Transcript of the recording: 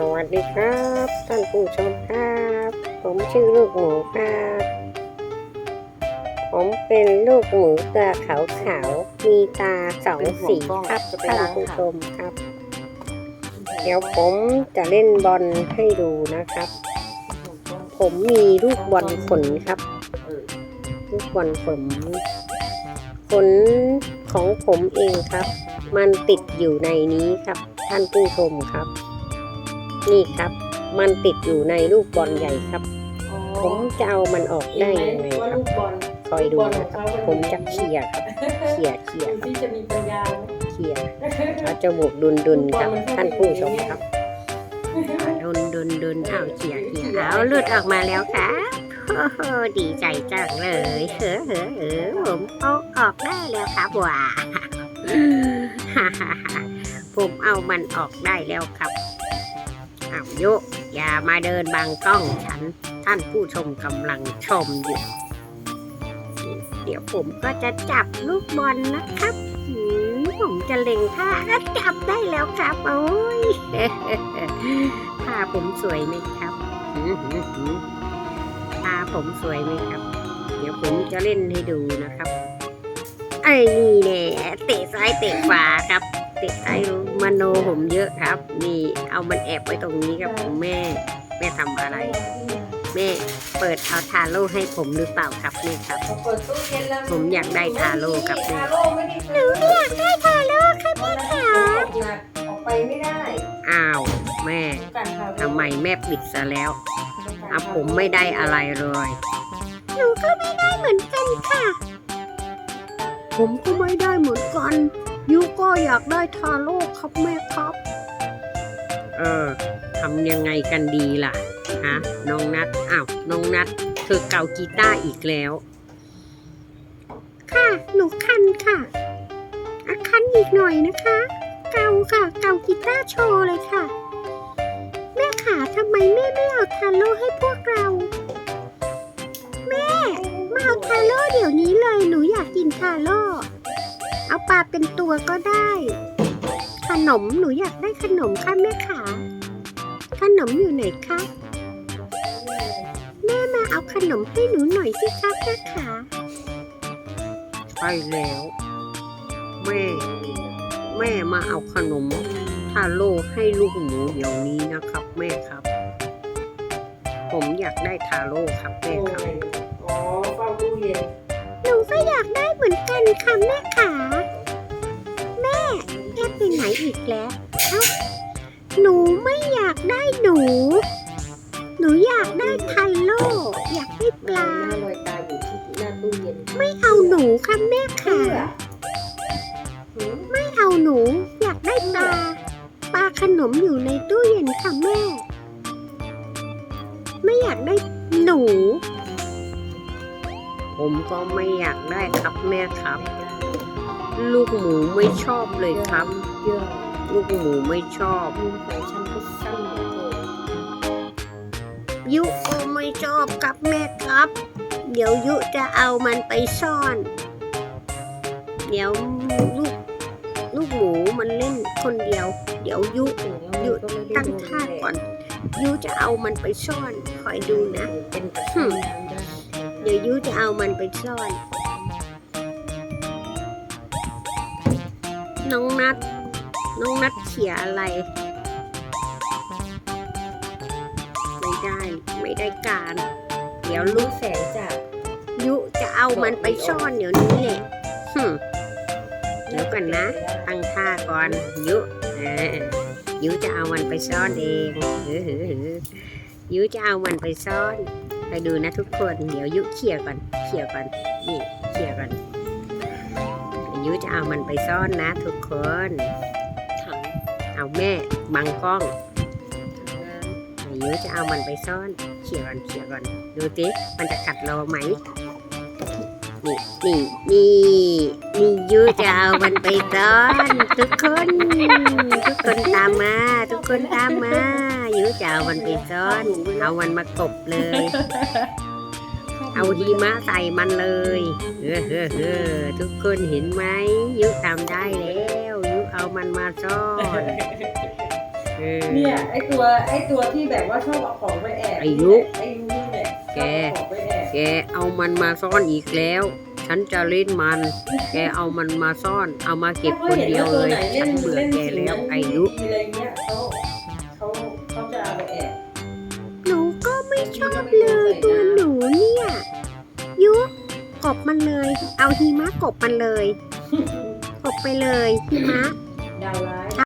สวัสดีครับ ท่านผู้ชมครับ ผมชื่อลูกหมูครับ ผมเป็นลูกหมูตาขาวขาวๆมีตาสองสีครับท่านผู้ชมครับ เดี๋ยวผมจะเล่นบอลให้ดูนะครับ ผมมีลูกบอลขนครับลูกบอลขนขนของผมเองครับ มันติดอยู่ในนี้ครับ ท่านผู้ชมครับ นี่ครับ มันติดอยู่ในลูกบอลใหญ่ครับ ผมจะเอามันออกได้ยังไงว่าครับลูกบอลคอยดูนะครับ ผมจะเขี่ยครับเขี่ยเขี่ยครับที่จะมีปัญญาไหมเขี่ยเอาจมูกดุนดุนๆครับ ท่านผู้ชมครับดุนดุนดุนเอาเขี่ยเขี่ยเอาหลุดออกมาแล้วครับโอ้โหดีใจจังเลยเฮ้อเฮ้อเฮ้อผมเอาออกได้แล้วครับว้าผมเอามันออกได้แล้วครับเอาโยอย่ามาเดินบังกล้องฉัน ท่านผู้ชมกำลังชมอยู่ เดี๋ยวผมก็จะจับลูกบอลนะครับผมจะเล็งท่าจับได้แล้วครับ โอ้ยท่าผมสวยไหมครับท่าผมสวยไหมครับ เดี๋ยวผมจะเล่นให้ดูนะครับ ไอ้นี่แน่เตะซ้ายเตะขวาครับ เตะซ้ายมโนผมเยอะครับ นี่เอามันแอบไว้ตรงนี้ครับแม่ แม่ทำอะไร แม่เปิดเอาทาโร่ให้ผมหรือเปล่าครับแม่ครับพอเปิดตู้เย็นแล้วผมอยากได้ทาโร่ครับแม่ทาโร่ไม่ได้หนูอยากได้ทาโร่ครับแม่ค่ะหนักออกไปไม่ได้ อ้าวแม่การทาโร่ทำไมแม่ปิดซะแล้วอะผมไม่ได้อะไรเลย หนูก็ไม่ได้เหมือนกันค่ะ ผมก็ไม่ได้เหมือนกัน ยูก็อยากได้ทาโร่ครับแม่ครับ เออทำยังไงกันดีล่ะ ฮะ น้องนัดอ้าว น้องนัด เธอเกากีตาร์อีกแล้ว ค่ะ หนูคันค่ะอะคันอีกหน่อยนะคะ เกาค่ะ เกากีตาร์โชว์เลยค่ะ แม่ขาทำไมแม่ไม่เอาทาโร่ให้พวกเรา แม่ มาเอาทาโร่เดี๋ยวาปลาเป็นตัวก็ได้ ขนมหนูอยากได้ขนมค่ะแม่ขาขนมอยู่ไหนคะแม่มาเอาขนมให้หนูหน่อยสิคะแม่ขาใช่แล้ว แม่ แม่มาเอาขนมทาโร่ให้ลูกหมูเดี๋ยวนี้นะครับ แม่ครับ ผมอยากได้ทาโร่ครับแม่ครับอ๋อเฝ้าตู้เย็นหนูก็อยากได้เหมือนกันค่ะแม่ขา แม่แม่ไปไหนอีกแล้ว เอ้า หนูไม่อยากได้หนู หนูอยากได้ทันโลอยากได้ปหน้าลาลอยตาอยู่ที่หน้าตู้เย็นไม่เอาหนูค่ะแม่ขาหืมไม่เอาหนู อยากได้ปลา ปลาขนมอยู่ในตู้เย็นค่ะแม่ ไม่อยากได้หนู ผมก็ไม่อยากได้ครับแม่ครับ ลูกหมูไม่ชอบเลยครับ เยอะลูกหมูไม่ชอบมือของฉันก็สั้นเหลือเกินยุก็ไม่ชอบครับแม่ครับ เดี๋ยวยุจะเอามันไปซ่อน เดี๋ยวลูกลูกหมูมันเล่นคนเดียว เดี๋ยวยุอยู่ก็ไม่ได้ตั้งท่าก่อน ยุจะเอามันไปซ่อน คอยดูนะ เป็นกระชังน้ำได้เดี๋ยวยุจะเอามันไปซ่อน น้องนัด น้องนัดเขียอะไร ไม่ได้ ไม่ได้การ เดี๋ยวลูกแสงจากยุจะเอามันไปซ่อนเดี๋ยวนี้แหละหึเดี๋ยวก่อนนะ ตั้งท่าก่อน ยุยุจะเอามันไปซ่อนเองยุจะเอามันไปซ่อน ไปดูนะทุกคน เดี๋ยวยุเขี่ยก่อนเขี่ยก่อน นี่เขี่ยก่อน ยุจะเอามันไปซ่อนนะทุกคนถังเอาแม่บังกล้องน้ยุจะเอามันไปซ่อนเขี่ยก่อนเขี่ยก่อน ดูสิมันจะกัดเราไหมนี่นี่นี่นี่ยุจะเอามันไปซ่อน ทุกคน ทุกคนตามมา ทุกคนตามมายุจะเอามันไปซ่อน เอามันมากบเลยำ เอาหิมะใส่มันเลยเออเออเออทุกคนเห็นไหมยุทำได้แล้วยุเอามันมาซ่อนเออ เนี่ยไอตัวไอตัวที่แบบว่าชอบเอาของไปแอบอายุ ไอยุนี่แหละแกชอบเอาของไปแอบแกเอามันมาซ่อนอีกแล้ว ฉันจะเล่นมัน แกเอามันมาซ่อน เอามาเก็บคนเดียวเลย ฉันเบื่อแกแล้วอายุ อะไรเงี้ยเขาเขาเขาจะเอาไปแอบหนูก็ไม่ชอบเลยตัวหนูเนี่ยยุ กบมันเลย เอาหิมะกบมันเลย กบไปเลยหิมะ ดาวร้าย